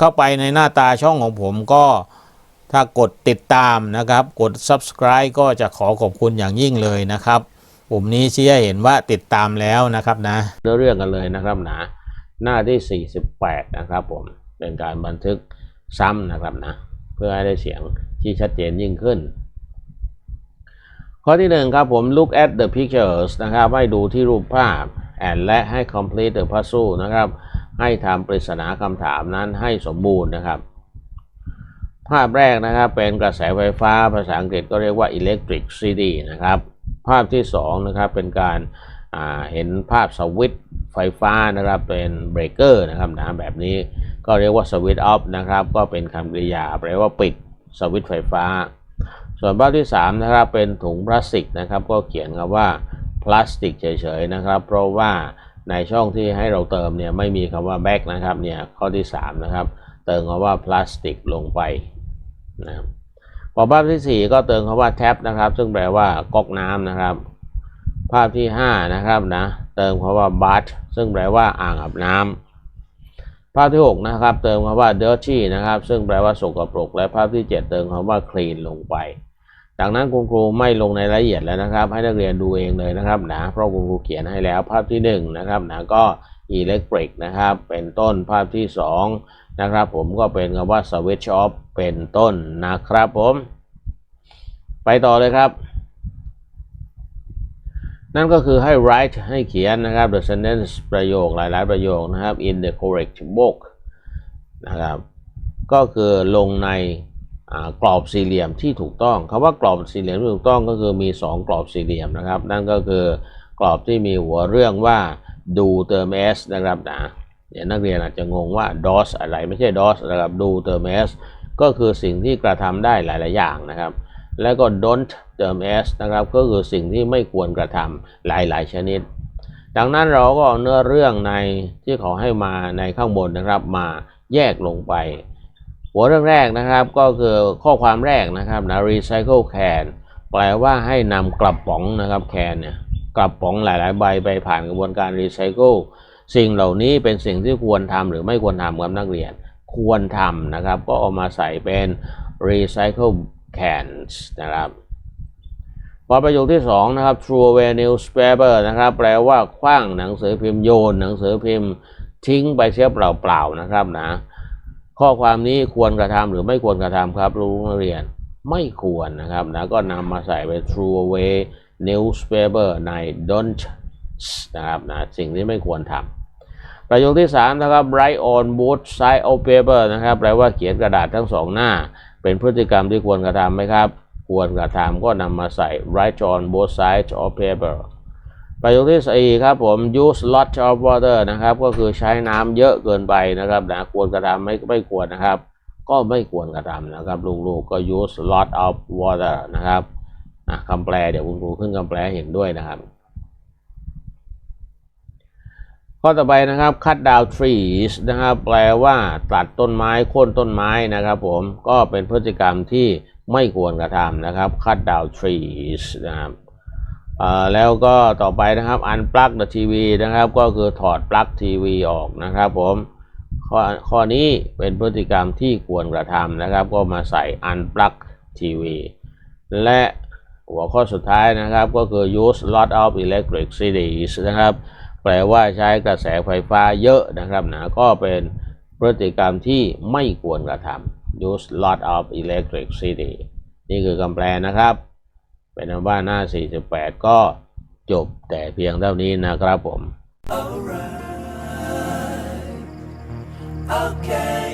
เข้าไปในหน้าตาช่องของผมก็ถ้ากดติดตามนะครับ กด subscribe ก็จะขอขอบคุณอย่างยิ่งเลยนะครับปุ่มนี้ชี้ให้เห็นว่าติดตามแล้วนะครับนะเรื่องเรื่องกันเลยนะครับนะหน้าที่ 48 นะครับผมเป็นการบันทึกซ้ำนะครับนะเพื่อให้ได้เสียงที่ชัดเจนยิ่งขึ้น ข้อที่หนึ่งครับผม look at the pictures นะครับให้ดูที่รูปภาพ and และให้ complete the puzzle นะครับ ให้ทำปริศนาคำถามนั้นให้สมบูรณ์นะครับ ภาพแรกนะครับเป็นกระแสไฟฟ้าภาษาอังกฤษก็เรียกว่า electric city นะครับ ภาพที่สองนะครับเป็นการาเห็นภาพสวิตไฟฟ้านะครับเป็นเบรกเกอร์นะครับนะแบบนี้ก็เรียกว่าสวิตออฟนะครับก็เป็นคำกริยาแปลว่าปิดสวิตไฟฟ้า ส่วนภาพที่3นะครับเป็นถุงพลาสติกนะครับก็เขียนคำว่าพลาสติกเฉยๆนะครับ เพราะว่า ในช่องที่ให้เราเติมเนี่ยไม่มีคำว่าแบกนะครับเนี่ยข้อที่ 3 นะครับ เติมคำว่าพลาสติกลงไปนะครับพอภาพทีสี่ 4 ก็เติมคำว่าแท็บนะครับ ซึ่งแปลว่าก๊อกน้ำนะครับ ภาพที่ 5 นะครับนะเติมคำว่าบัตซึ่งแปลว่าอ่างอาบน้ำภาพที่ 6 นะครับ เติมคำว่า dirty นะครับ ซึ่งแปลว่าสกปรกและภาพที่ 7 เติมคำว่า clean ลงไป ดังนั้นคุณครูไม่ลงในรายละเอียดแล้วนะครับ ให้นักเรียนดูเองเลยนะครับนะเพราะคุณครูเขียนให้แล้วภาพที่1นะครับนะก็ electric นะครับเป็นต้นภาพที่2นะครับผมก็เป็นคำว่า switch off เป็นต้นนะครับผม ไปต่อเลยครับ นั่นก็คือให้ write ให้เขียนนะครับ the sentence ประโยคหลาย ๆ ประโยคนะครับ in the correct book นะครับก็คือลงใน กรอบสี่เหลี่ยมที่ถูกต้องคำว่ากรอบสี่เหลี่ยมที่ถูกต้องก็คือมี 2 กรอบสี่เหลี่ยมนะครับ นั่นก็คือกรอบที่มีหัวเรื่องว่าดูเติม s นะครับนะเดี๋ยวนักเรียนอาจจะงงว่า dos อะไรไม่ใช่ dos นะครับดูเติม s ก็คือสิ่งที่กระทำได้หลาย ๆ อย่างนะครับ แล้วก็ don't เติม s นะครับก็คือสิ่งที่ไม่ควรกระทำหลาย ๆ ชนิด ดังนั้นเราก็เอาเนื้อเรื่องในที่เขาให้มาในข้างบนนะครับมาแยกลงไป หัวเรื่องแรกนะครับก็คือข้อความแรกนะครับนะ recycle can แปลว่าให้นำกระป๋องนะครับแคนเนี่ยกระป๋องหลาย ๆ ใบไปผ่านกระบวนการ recycle สิ่งเหล่านี้เป็นสิ่งที่ควรทำหรือไม่ควรทำครับนักเรียน ควรทำนะครับ ก็เอามาใส่เป็น recycle cans นะครับพอประโยคที่ 2 นะครับ throw away newspaper นะครับ แปลว่าคว้างหนังสือพิมพ์โยน หนังสือพิมพ์ทิ้งไปเสียเปล่า ๆ นะครับนะ ข้อความนี้ควรกระทำหรือไม่ควรกระทำครับรู้นักเรียนไม่ควรนะครับนะก็นำมาใส่ไป throw away newspaper ใน don't นะครับนะสิ่งที่ไม่ควรทำประโยคที่ 3 นะครับ write on both side of paper นะครับแปลว่าเขียนกระดาษทั้งสองหน้า เป็นพฤติกรรมที่ควรกระทำไหมครับ ควรกระทำก็นำมาใส่ write on both sides of paper ประโยคที่สี่ครับผม use lot of water นะครับ ก็คือใช้น้ำเยอะเกินไปนะครับนะควรกระทำไม่ไม่ควรนะครับ ก็ไม่ควรกระทำนะครับลูกๆก็ use lot of water นะครับอะคำแปลเดี๋ยวคุณครูขึ้นคำแปลเห็นด้วยนะครับ ข้อต่อไปนะครับ cut down trees นะครับ แปลว่าตัดต้นไม้โค่นต้นไม้นะครับ ผมก็เป็นพฤติกรรมที่ไม่ควรกระทำนะครับ cut down trees นะครับ แล้วก็ต่อไปนะครับ unplug the TV นะครับ ก็คือถอดปลั๊กทีวีออกนะครับผมข้อข้อนี้เป็นพฤติกรรมที่ควรกระทำนะครับ ก็มาใส่ unplug TV และหัวข้อสุดท้ายนะครับก็คือ use lot of electricity นะครับ แปลว่าใช้กระแสไฟฟ้าเยอะนะครับนะก็เป็นพฤติกรรมที่ไม่ควรกระทำ use lot of electricity นี่คือคำแปลนะครับ เป็นอันว่าหน้า 48 ก็จบแต่เพียงเท่านี้นะครับผม Alright. okay.